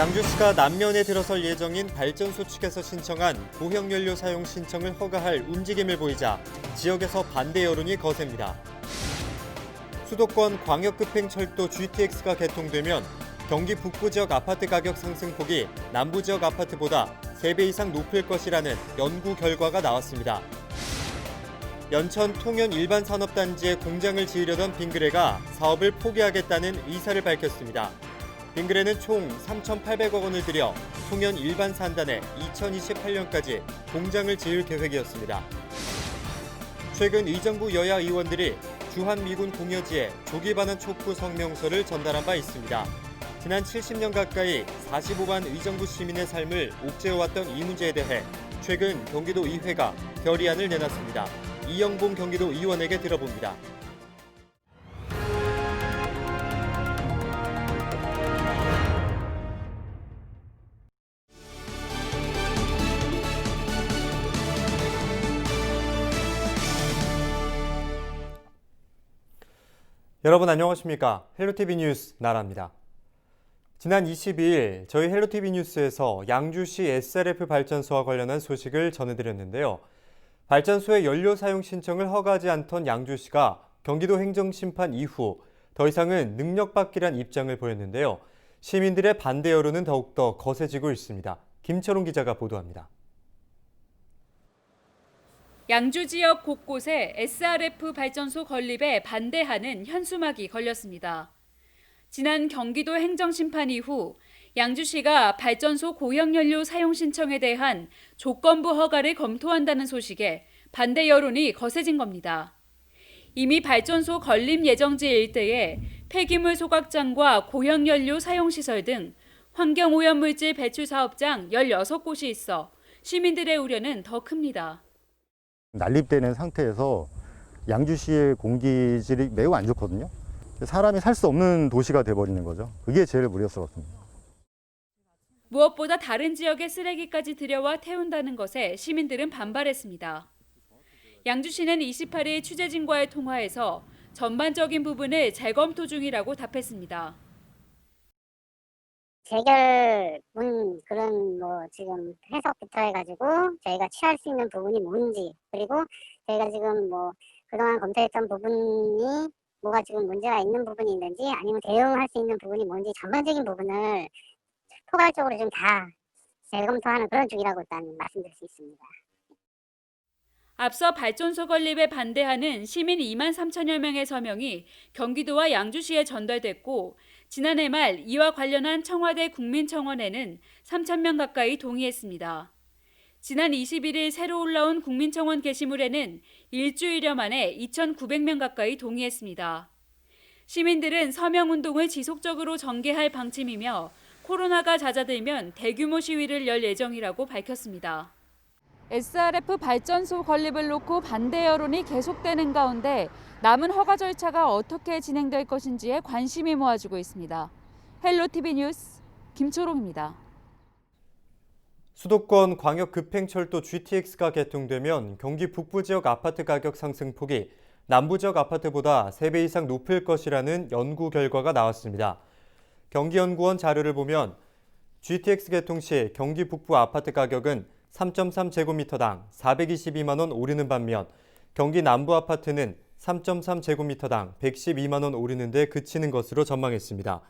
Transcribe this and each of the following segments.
양주시가 남면에 들어설 예정인 발전소 측에서 신청한 고형연료 사용 신청을 허가할 움직임을 보이자 지역에서 반대 여론이 거셉니다. 수도권 광역급행철도 GTX가 개통되면 경기 북부 지역 아파트 가격 상승폭이 남부 지역 아파트보다 3배 이상 높을 것이라는 연구 결과가 나왔습니다. 연천 통연 일반 산업단지에 공장을 지으려던 빙그레가 사업을 포기하겠다는 의사를 밝혔습니다. 빙그레는 총 3,800억 원을 들여 통연 일반 산단에 2028년까지 공장을 지을 계획이었습니다. 최근 의정부 여야 의원들이 주한미군 공여지에 조기 반환 촉구 성명서를 전달한 바 있습니다. 지난 70년 가까이 45만 의정부 시민의 삶을 옥죄어왔던 이 문제에 대해 최근 경기도 의회가 결의안을 내놨습니다. 이영봉 경기도 의원에게 들어봅니다. 여러분 안녕하십니까? 헬로티비 뉴스 나라입니다. 지난 22일 저희 헬로티비 뉴스에서 양주시 SRF 발전소와 관련한 소식을 전해드렸는데요. 발전소의 연료 사용 신청을 허가하지 않던 양주시가 경기도 행정심판 이후 더 이상은 능력받기란 입장을 보였는데요. 시민들의 반대 여론은 더욱더 거세지고 있습니다. 김철웅 기자가 보도합니다. 양주 지역 곳곳에 SRF 발전소 건립에 반대하는 현수막이 걸렸습니다. 지난 경기도 행정심판 이후 양주시가 발전소 고형연료 사용 신청에 대한 조건부 허가를 검토한다는 소식에 반대 여론이 거세진 겁니다. 이미 발전소 건립 예정지 일대에 폐기물 소각장과 고형연료 사용시설 등 환경오염물질 배출 사업장 16곳이 있어 시민들의 우려는 더 큽니다. 난립되는 상태에서 양주시의 공기질이 매우 안 좋거든요. 사람이 살 수 없는 도시가 돼버리는 거죠. 그게 제일 우려스럽습니다. 무엇보다 다른 지역의 쓰레기까지 들여와 태운다는 것에 시민들은 반발했습니다. 양주시는 28일 취재진과의 통화에서 전반적인 부분을 재검토 중이라고 답했습니다. 재결 문 그런 뭐 지금 해석부터 해가지고 저희가 취할 수 있는 부분이 뭔지 그리고 저희가 지금 뭐 그동안 검토했던 부분이 뭐가 지금 문제가 있는 부분이 있는지 아니면 대응할 수 있는 부분이 뭔지 전반적인 부분을 포괄적으로 좀 다 재검토하는 그런 중이라고 일단 말씀드릴 수 있습니다. 앞서 발전소 건립에 반대하는 시민 2만 3천여 명의 서명이 경기도와 양주시에 전달됐고 지난해 말 이와 관련한 청와대 국민청원에는 3천 명 가까이 동의했습니다. 지난 21일 새로 올라온 국민청원 게시물에는 일주일여 만에 2,900명 가까이 동의했습니다. 시민들은 서명 운동을 지속적으로 전개할 방침이며 코로나가 잦아들면 대규모 시위를 열 예정이라고 밝혔습니다. SRF 발전소 건립을 놓고 반대 여론이 계속되는 가운데 남은 허가 절차가 어떻게 진행될 것인지에 관심이 모아지고 있습니다. 헬로 TV 뉴스 김초롱입니다. 수도권 광역 급행철도 GTX가 개통되면 경기 북부 지역 아파트 가격 상승폭이 남부 지역 아파트보다 3배 이상 높을 것이라는 연구 결과가 나왔습니다. 경기연구원 자료를 보면 GTX 개통 시 경기 북부 아파트 가격은 3.3제곱미터당 422만 원 오르는 반면 경기 남부 아파트는 3.3제곱미터당 112만 원 오르는 데 그치는 것으로 전망했습니다.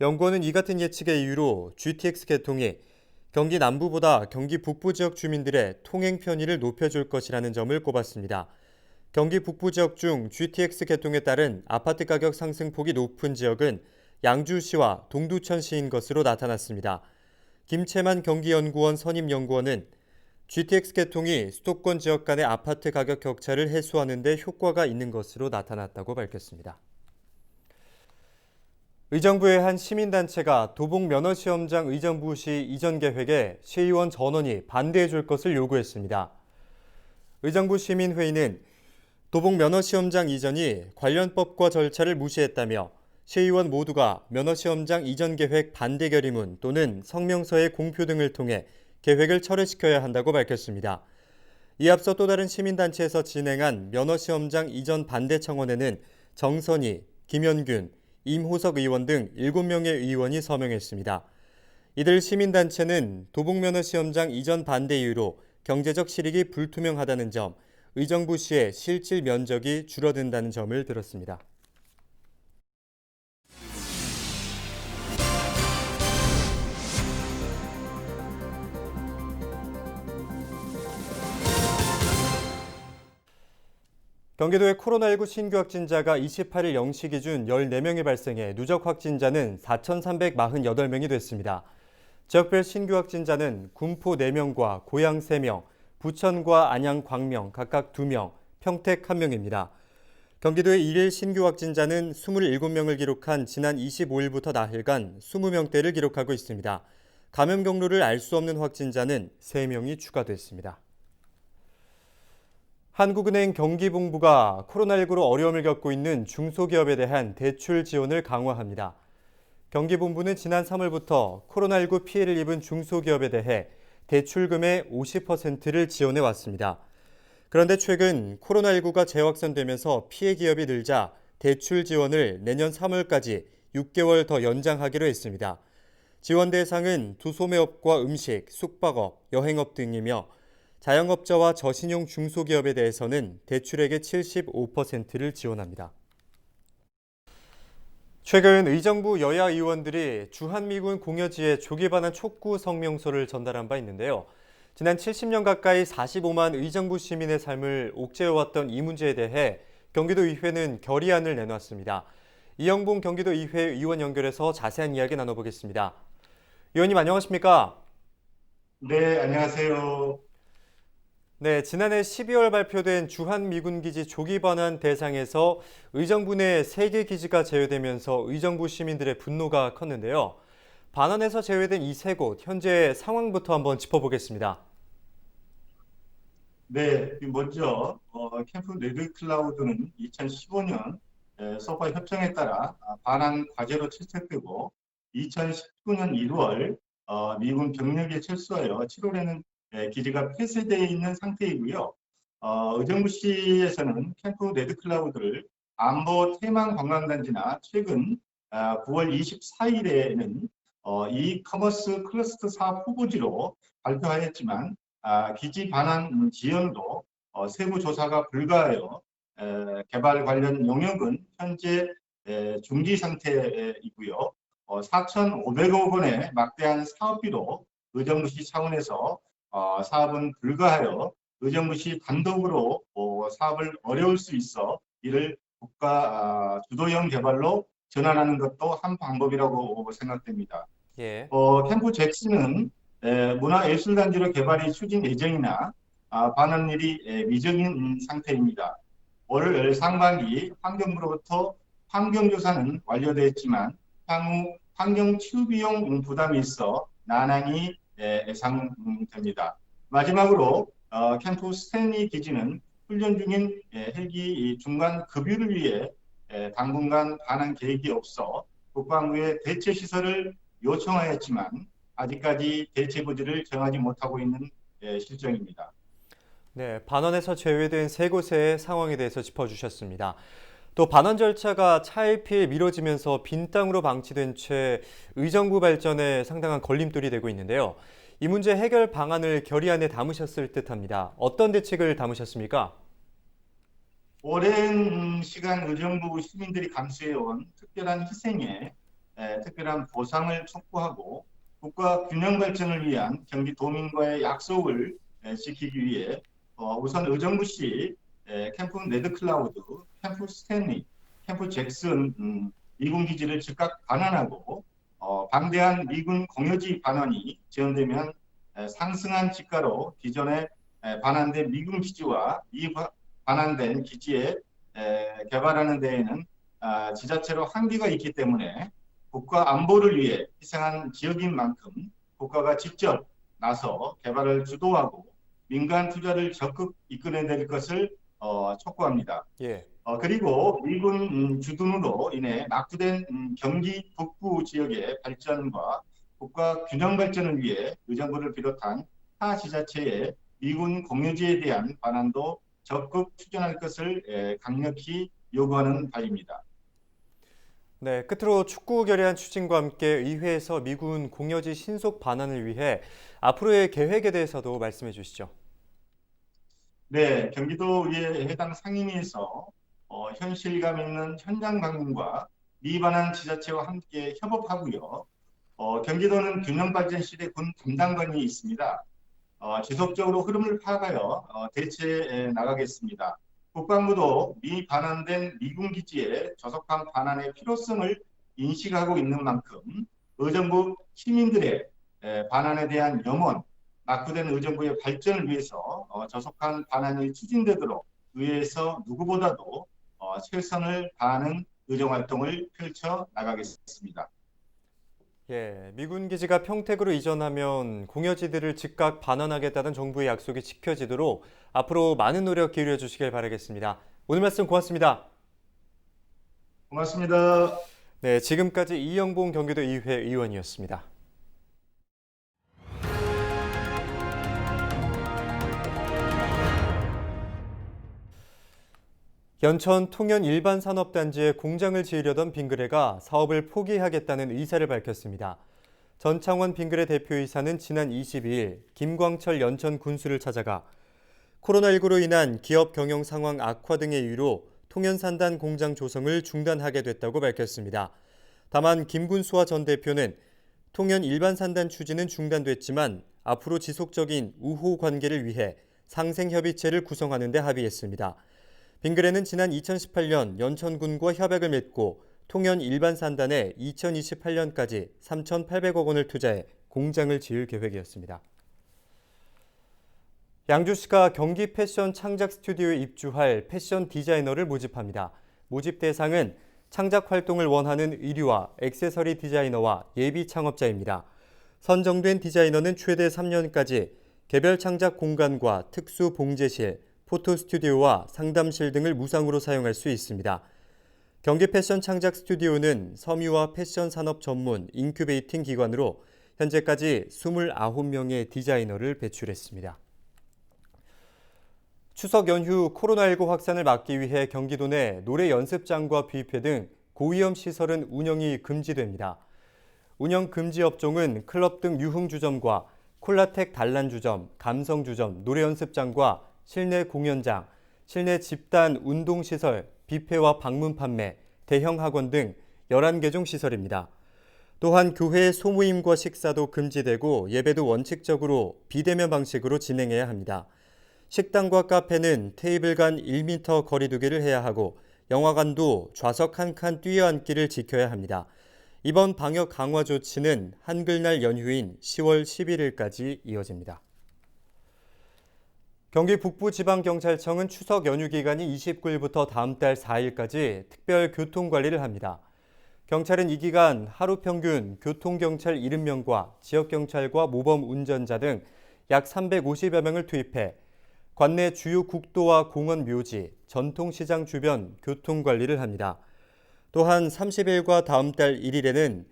연구원은 이 같은 예측의 이유로 GTX 개통이 경기 남부보다 경기 북부 지역 주민들의 통행 편의를 높여줄 것이라는 점을 꼽았습니다. 경기 북부 지역 중 GTX 개통에 따른 아파트 가격 상승폭이 높은 지역은 양주시와 동두천시인 것으로 나타났습니다. 김채만 경기연구원 선임연구원은 GTX 개통이 수도권 지역 간의 아파트 가격 격차를 해소하는 데 효과가 있는 것으로 나타났다고 밝혔습니다. 의정부의 한 시민단체가 도봉 면허시험장 의정부시 이전 계획에 시의원 전원이 반대해 줄 것을 요구했습니다. 의정부 시민회의는 도봉 면허시험장 이전이 관련법과 절차를 무시했다며 시의원 모두가 면허시험장 이전 계획 반대 결의문 또는 성명서의 공표 등을 통해 계획을 철회시켜야 한다고 밝혔습니다. 이 앞서 또 다른 시민단체에서 진행한 면허시험장 이전 반대 청원에는 정선희, 김현균, 임호석 의원 등 7명의 의원이 서명했습니다. 이들 시민단체는 도봉면허 시험장 이전 반대 이유로 경제적 실익이 불투명하다는 점, 의정부 시의 실질 면적이 줄어든다는 점을 들었습니다. 경기도의 코로나19 신규 확진자가 28일 0시 기준 14명이 발생해 누적 확진자는 4,348명이 됐습니다. 지역별 신규 확진자는 군포 4명과 고양 3명, 부천과 안양, 광명 각각 2명, 평택 1명입니다. 경기도의 1일 신규 확진자는 27명을 기록한 지난 25일부터 나흘간 20명대를 기록하고 있습니다. 감염 경로를 알 수 없는 확진자는 3명이 추가됐습니다. 한국은행 경기본부가 코로나19로 어려움을 겪고 있는 중소기업에 대한 대출 지원을 강화합니다. 경기본부는 지난 3월부터 코로나19 피해를 입은 중소기업에 대해 대출금의 50%를 지원해 왔습니다. 그런데 최근 코로나19가 재확산되면서 피해 기업이 늘자 대출 지원을 내년 3월까지 6개월 더 연장하기로 했습니다. 지원 대상은 두소매업과 음식, 숙박업, 여행업 등이며 자영업자와 저신용 중소기업에 대해서는 대출액의 75%를 지원합니다. 최근 의정부 여야 의원들이 주한미군 공여지에 조기 반환 촉구 성명서를 전달한 바 있는데요. 지난 70년 가까이 45만 의정부 시민의 삶을 옥죄어왔던 이 문제에 대해 경기도의회는 결의안을 내놨습니다. 이영봉 경기도의회 의원 연결해서 자세한 이야기 나눠보겠습니다. 의원님 안녕하십니까? 네, 안녕하세요. 네, 지난해 12월 발표된 주한미군기지 조기 반환 대상에서 의정부 내 3개 기지가 제외되면서 의정부 시민들의 분노가 컸는데요. 반환에서 제외된 이 세 곳, 현재 상황부터 한번 짚어보겠습니다. 네, 먼저 어, 캠프 레드 클라우드는 2015년 소파 협정에 따라 아, 반환 과제로 채택되고 2019년 1월 어, 미군 병력에 철수하여 7월에는 예, 기지가 폐쇄되어 있는 상태이고요. 어, 의정부시에서는 캠프 레드클라우드를 안보 태만 관광단지나 최근 아, 9월 24일에는 어, 이 커머스 클러스터 사업 후보지로 발표하였지만 아, 기지 반환 지연도 어, 세부 조사가 불가하여 에, 개발 관련 용역은 현재 에, 중지 상태이고요. 어, 4,500억 원의 막대한 사업비로 의정부시 차원에서 어, 사업은 불가하여 의정부시 단독으로 어, 사업을 어려울 수 있어 이를 국가 아, 주도형 개발로 전환하는 것도 한 방법이라고 생각됩니다. 예. 어, 캠프 잭스는 에, 문화예술단지로 개발이 추진 예정이나 아, 반환일이 에, 미정인 상태입니다. 올 상반기 환경부로부터 환경조사는 완료되었지만 향후 환경 치유 비용 부담이 있어 난항이 에, 예상됩니다. 마지막으로 어, 캠프 스탠리 기지는 훈련 중인 에, 헬기 중간 급유를 위해 에, 당분간 반환 계획이 없어 국방부에 대체 시설을 요청하였지만 아직까지 대체 부지를 정하지 못하고 있는 에, 실정입니다. 네, 반환에서 제외된 세 곳의 상황에 대해서 짚어주셨습니다. 또 반환 절차가 차일피일 미뤄지면서 빈 땅으로 방치된 채 의정부 발전에 상당한 걸림돌이 되고 있는데요. 이 문제 해결 방안을 결의안에 담으셨을 듯합니다. 어떤 대책을 담으셨습니까? 오랜 시간 의정부 시민들이 감수해온 특별한 희생에 에, 특별한 보상을 촉구하고 국가 균형 발전을 위한 경기 도민과의 약속을 에, 지키기 위해 어, 우선 의정부시 에, 캠프 레드 클라우드, 캠프 스탠리, 캠프 잭슨 음, 미군 기지를 즉각 반환하고 어, 방대한 미군 공여지 반환이 지연되면 에, 상승한 지가로 기존에 에, 반환된 미군 기지와 이 바- 반환된 기지에 에, 개발하는 데에는 아, 지자체로 한계가 있기 때문에 국가 안보를 위해 희생한 지역인 만큼 국가가 직접 나서 개발을 주도하고 민간 투자를 적극 이끌어낼 것을 어, 촉구합니다. 예. 어, 그리고 미군 음, 주둔으로 인해 낙후된 음, 경기 북부 지역의 발전과 국가 균형 발전을 위해 의정부를 비롯한 타 지자체의 미군 공유지에 대한 반환도 적극 추진할 것을 에, 강력히 요구하는 바입니다. 네, 끝으로 축구 결의안 추진과 함께 의회에서 미군 공여지 신속 반환을 위해 앞으로의 계획에 대해서도 말씀해 주시죠. 네, 경기도의회 해당 상임위에서 어, 현실감 있는 현장 방문과 미반환 지자체와 함께 협업하고요. 어, 경기도는 균형 발전 시대 군 담당관이 있습니다. 어, 지속적으로 흐름을 파악하여 어, 대처해 나가겠습니다. 국방부도 미반환된 미군 기지의 저속한 반환의 필요성을 인식하고 있는 만큼 의정부 시민들의 에, 반환에 대한 염원, 낙후된 의정부의 발전을 위해서 어, 저속한 반환이 추진되도록 의회에서 누구보다도 어, 최선을 다하는 의정 활동을 펼쳐 나가겠습니다. 예, 미군 기지가 평택으로 이전하면 공여지들을 즉각 반환하겠다는 정부의 약속이 지켜지도록 앞으로 많은 노력 기울여 주시길 바라겠습니다. 오늘 말씀 고맙습니다. 고맙습니다. 네, 지금까지 이영봉 경기도 의회 의원이었습니다. 연천 통연 일반 산업단지에 공장을 지으려던 빙그레가 사업을 포기하겠다는 의사를 밝혔습니다. 전창원 빙그레 대표이사는 지난 22일 김광철 연천 군수를 찾아가 코로나19로 인한 기업 경영 상황 악화 등의 이유로 통연산단 공장 조성을 중단하게 됐다고 밝혔습니다. 다만 김 군수와 전 대표는 통연 일반 산단 추진은 중단됐지만 앞으로 지속적인 우호 관계를 위해 상생 협의체를 구성하는 데 합의했습니다. 빙그레는 지난 2018년 연천군과 협약을 맺고 통연 일반 산단에 2028년까지 3,800억 원을 투자해 공장을 지을 계획이었습니다. 양주시가 경기 패션 창작 스튜디오에 입주할 패션 디자이너를 모집합니다. 모집 대상은 창작 활동을 원하는 의류와 액세서리 디자이너와 예비 창업자입니다. 선정된 디자이너는 최대 3년까지 개별 창작 공간과 특수 봉제실, 포토 스튜디오와 상담실 등을 무상으로 사용할 수 있습니다. 경기 패션 창작 스튜디오는 섬유와 패션 산업 전문 인큐베이팅 기관으로 현재까지 29명의 디자이너를 배출했습니다. 추석 연휴 코로나19 확산을 막기 위해 경기도 내 노래 연습장과 뷔페 등 고위험 시설은 운영이 금지됩니다. 운영 금지 업종은 클럽 등 유흥주점과 콜라텍 단란주점, 감성주점, 노래 연습장과 실내 공연장, 실내 집단 운동시설, 뷔페와 방문 판매, 대형 학원 등 11개 종 시설입니다. 또한 교회 소모임과 식사도 금지되고 예배도 원칙적으로 비대면 방식으로 진행해야 합니다. 식당과 카페는 테이블 간 1m 거리 두기를 해야 하고 영화관도 좌석 한 칸 뛰어앉기를 지켜야 합니다. 이번 방역 강화 조치는 한글날 연휴인 10월 11일까지 이어집니다. 경기 북부지방경찰청은 추석 연휴 기간인 29일부터 다음 달 4일까지 특별 교통 관리를 합니다. 경찰은 이 기간 하루 평균 교통경찰 70명과 지역경찰과 모범 운전자 등 약 350여 명을 투입해 관내 주요 국도와 공원 묘지, 전통시장 주변 교통 관리를 합니다. 또한 30일과 다음 달 1일에는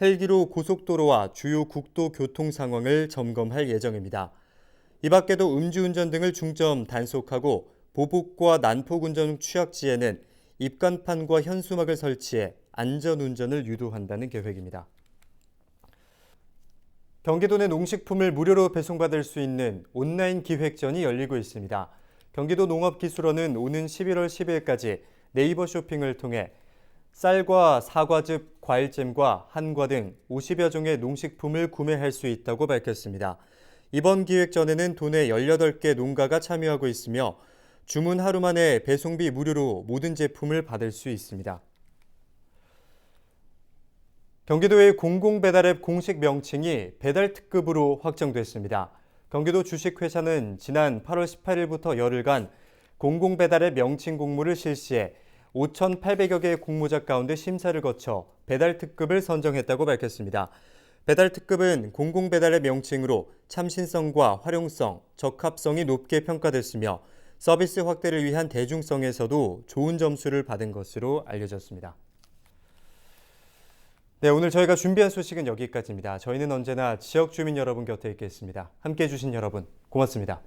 헬기로 고속도로와 주요 국도 교통 상황을 점검할 예정입니다. 이 밖에도 음주운전 등을 중점 단속하고 보복과 난폭운전 취약지에는 입간판과 현수막을 설치해 안전운전을 유도한다는 계획입니다. 경기도 내 농식품을 무료로 배송받을 수 있는 온라인 기획전이 열리고 있습니다. 경기도 농업기술원은 오는 11월 10일까지 네이버 쇼핑을 통해 쌀과 사과즙, 과일잼과 한과 등 50여 종의 농식품을 구매할 수 있다고 밝혔습니다. 이번 기획전에는 도내 18개 농가가 참여하고 있으며 주문 하루 만에 배송비 무료로 모든 제품을 받을 수 있습니다. 경기도의 공공배달앱 공식 명칭이 배달특급으로 확정됐습니다. 경기도 주식회사는 지난 8월 18일부터 열흘간 공공배달앱 명칭 공모를 실시해 5,800여 개의 공모자 가운데 심사를 거쳐 배달특급을 선정했다고 밝혔습니다. 배달 특급은 공공배달의 명칭으로 참신성과 활용성, 적합성이 높게 평가됐으며 서비스 확대를 위한 대중성에서도 좋은 점수를 받은 것으로 알려졌습니다. 네, 오늘 저희가 준비한 소식은 여기까지입니다. 저희는 언제나 지역 주민 여러분 곁에 있겠습니다. 함께 해주신 여러분, 고맙습니다.